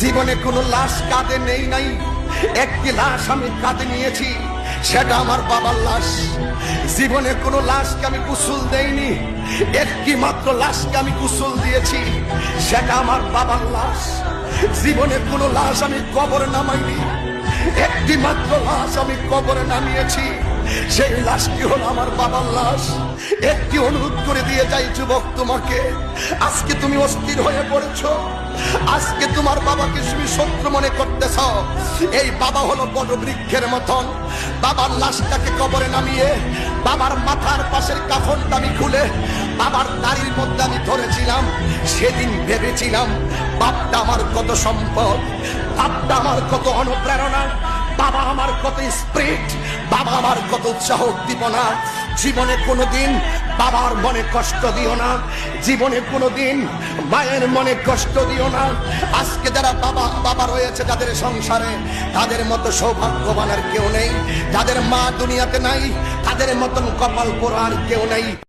জীবনে কোনো লাশ কাঁধে নেই নাই। একটি লাশ আমি কাঁধে নিয়েছি, সেটা আমার বাবার লাশ। জীবনে কোনো লাশকে আমি কুসুল দেইনি, একটি মাত্র লাশকে আমি কুসুল দিয়েছি, সেটা আমার বাবার লাশ। জীবনে কোনো লাশ আমি কবর নামাইনি একটি মাত্র লাশ আমি কবরে নামিয়েছি। সেই লাশটি হলো আমার বাবার লাশ। একটি অনুরোধ করে দিয়ে যাই যুবক তোমাকে। আজকে তুমি অস্থির হয়ে পড়েছ। আজকে তোমার বাবাকে তুমি শত্রু মনে করতেছ। এই বাবা হলো বড় বৃক্ষের মতন। বাবার লাশটাকে কবরে নামিয়ে বাবার মাথার পাশের কাফনটা আমি খুলে বাবার দাড়ির মধ্যে আমি ধরেছিলাম। সেদিন ভেবেছিলাম বাপটা আমার কত সম্পদ। বাপটা আমার কত অনুপ্রেরণা, বাবা আমার কত স্প্রিট, বাবা আমার কত উৎসাহ উদ্দীপনা। জীবনে কোনোদিন বাবার মনে কষ্ট দিও না, জীবনে কোনোদিন মায়ের মনে কষ্ট দিও না। আজকে যারা বাবা বাবা রয়েছে যাদের সংসারে, তাদের মতো সৌভাগ্যবান আর কেউ নেই। যাদের মা দুনিয়াতে নাই, তাদের মতন কপাল পোড়া আর কেউ নেই।